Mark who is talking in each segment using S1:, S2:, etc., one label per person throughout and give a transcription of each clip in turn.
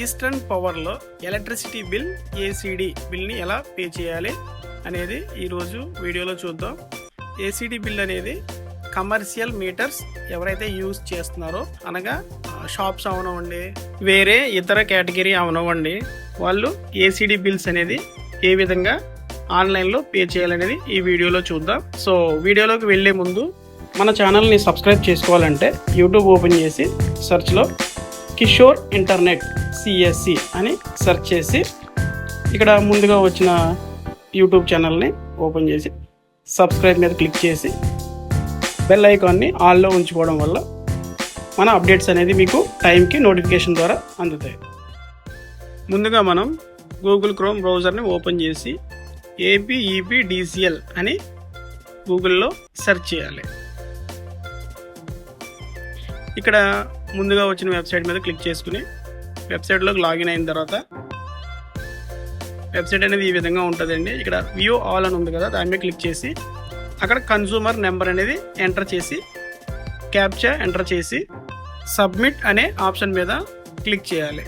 S1: Eastern పవర్లో electricity bill ACD బిల్ని ఎలా pay చేయాలి అనేది ఈరోజు వీడియోలో చూద్దాం. ఏసీడీ బిల్ అనేది కమర్షియల్ మీటర్స్ ఎవరైతే యూజ్ చేస్తున్నారో అనగా షాప్స్ అవనవ్వండి వేరే ఇతర కేటగిరీ అవనవ్వండి వాళ్ళు ఏసీడీ బిల్స్ అనేది ఏ విధంగా ఆన్లైన్లో పే చేయాలనేది ఈ వీడియోలో చూద్దాం. సో వీడియోలోకి వెళ్ళే ముందు మన ఛానల్ని సబ్స్క్రైబ్ చేసుకోవాలంటే యూట్యూబ్ ఓపెన్ చేసి సెర్చ్లో కిషోర్ ఇంటర్నెట్ సిఎస్సి అని సెర్చ్ చేసి ఇక్కడ ముందుగా వచ్చిన యూట్యూబ్ ఛానల్ని ఓపెన్ చేసి సబ్స్క్రైబ్ మీద క్లిక్ చేసి బెల్ ఐకాన్ని ఆల్లో ఉంచుకోవడం వల్ల మన అప్డేట్స్ అనేది మీకు టైంకి నోటిఫికేషన్ ద్వారా అందుతాయి. ముందుగా మనం గూగుల్ క్రోమ్ బ్రౌజర్ని ఓపెన్ చేసి ఏపీఈపీ డిసిఎల్ అని గూగుల్లో సెర్చ్ చేయాలి. ఇక్కడ ముందుగా వచ్చిన వెబ్సైట్ మీద క్లిక్ చేసుకుని వెబ్సైట్లోకి లాగిన్ అయిన తర్వాత వెబ్సైట్ అనేది ఈ విధంగా ఉంటుందండి. ఇక్కడ వ్యూ ఆల్ అని ఉంది కదా దాని మీద క్లిక్ చేసి అక్కడ కన్సూమర్ నెంబర్ అనేది ఎంటర్ చేసి క్యాప్చా ఎంటర్ చేసి సబ్మిట్ అనే ఆప్షన్ మీద క్లిక్ చేయాలి.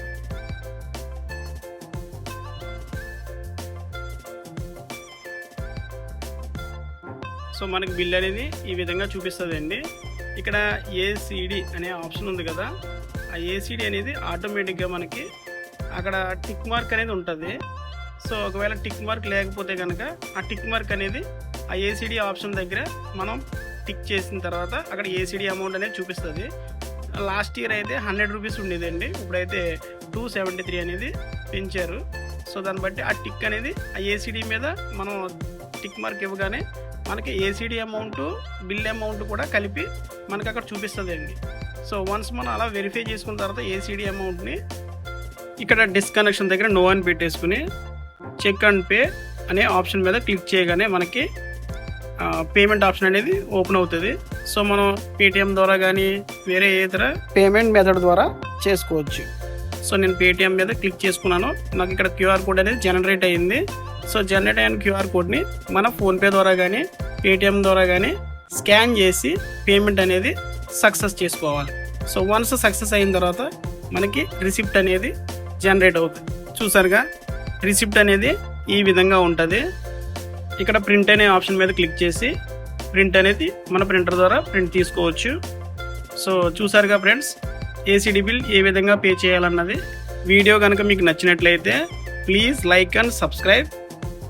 S1: సో మనకి బిల్ అనేది ఈ విధంగా చూపిస్తుందండి. ఇక్కడ ఏసీడి అనే ఆప్షన్ ఉంది కదా. ఆ ఏసీడి అనేది ఆటోమేటిక్గా మనకి అక్కడ టిక్ మార్క్ అనేది ఉంటుంది. సో ఒకవేళ టిక్ మార్క్ లేకపోతే కనుక ఆ టిక్ మార్క్ అనేది ఆ ఏసీడీ ఆప్షన్ దగ్గర మనం టిక్ చేసిన తర్వాత అక్కడ ఏసీడీ అమౌంట్ అనేది చూపిస్తుంది. లాస్ట్ ఇయర్ అయితే హండ్రెడ్ రూపీస్ ఉండేదండి. ఇప్పుడైతే టూ సెవెంటీ త్రీ అనేది పెంచారు. సో దాన్ని బట్టి ఆ టిక్ అనేది ఆ ఏసీడీ మీద మనం టిక్ మార్క్ ఇవ్వగానే మనకి ఏసీడీ అమౌంట్ బిల్ అమౌంట్ కూడా కలిపి మనకి అక్కడ చూపిస్తుందండి. సో వన్స్ మనం అలా వెరిఫై చేసుకున్న తర్వాత ఏసీడీ అమౌంట్ని ఇక్కడ డిస్కనెక్షన్ దగ్గర నో అని పెట్టేసుకుని చెక్ అండ్ పే అనే ఆప్షన్ మీద క్లిక్ చేయగానే మనకి పేమెంట్ ఆప్షన్ అనేది ఓపెన్ అవుతుంది. సో మనం పేటిఎం ద్వారా కానీ వేరే ఇతర పేమెంట్ మెథడ్ ద్వారా చేసుకోవచ్చు. సో నేను పేటిఎం మీద క్లిక్ చేసుకున్నాను. నాకు ఇక్కడ క్యూఆర్ కోడ్ అనేది జనరేట్ అయ్యింది సో జనరేట్ అయిన క్యూఆర్ కోడ్ని మన ఫోన్పే ద్వారా కానీ పేటిఎం ద్వారా కానీ స్కాన్ చేసి పేమెంట్ అనేది సక్సెస్ చేసుకోవాలి. సో వన్స్ సక్సెస్ అయిన తర్వాత మనకి రిసిప్ట్ అనేది జనరేట్ అవుతుంది. చూసారుగా? రిసిప్ట్ అనేది ఈ విధంగా ఉంటుంది. ఇక్కడ ప్రింట్ అనే ఆప్షన్ మీద క్లిక్ చేసి ప్రింట్ అనేది మన ప్రింటర్ ద్వారా ప్రింట్ తీసుకోవచ్చు. సో చూసారుగా ఫ్రెండ్స్? ఏసీడీ బిల్ ఏ విధంగా పే చేయాలన్నది వీడియో కనుక మీకు నచ్చినట్లయితే please like and subscribe.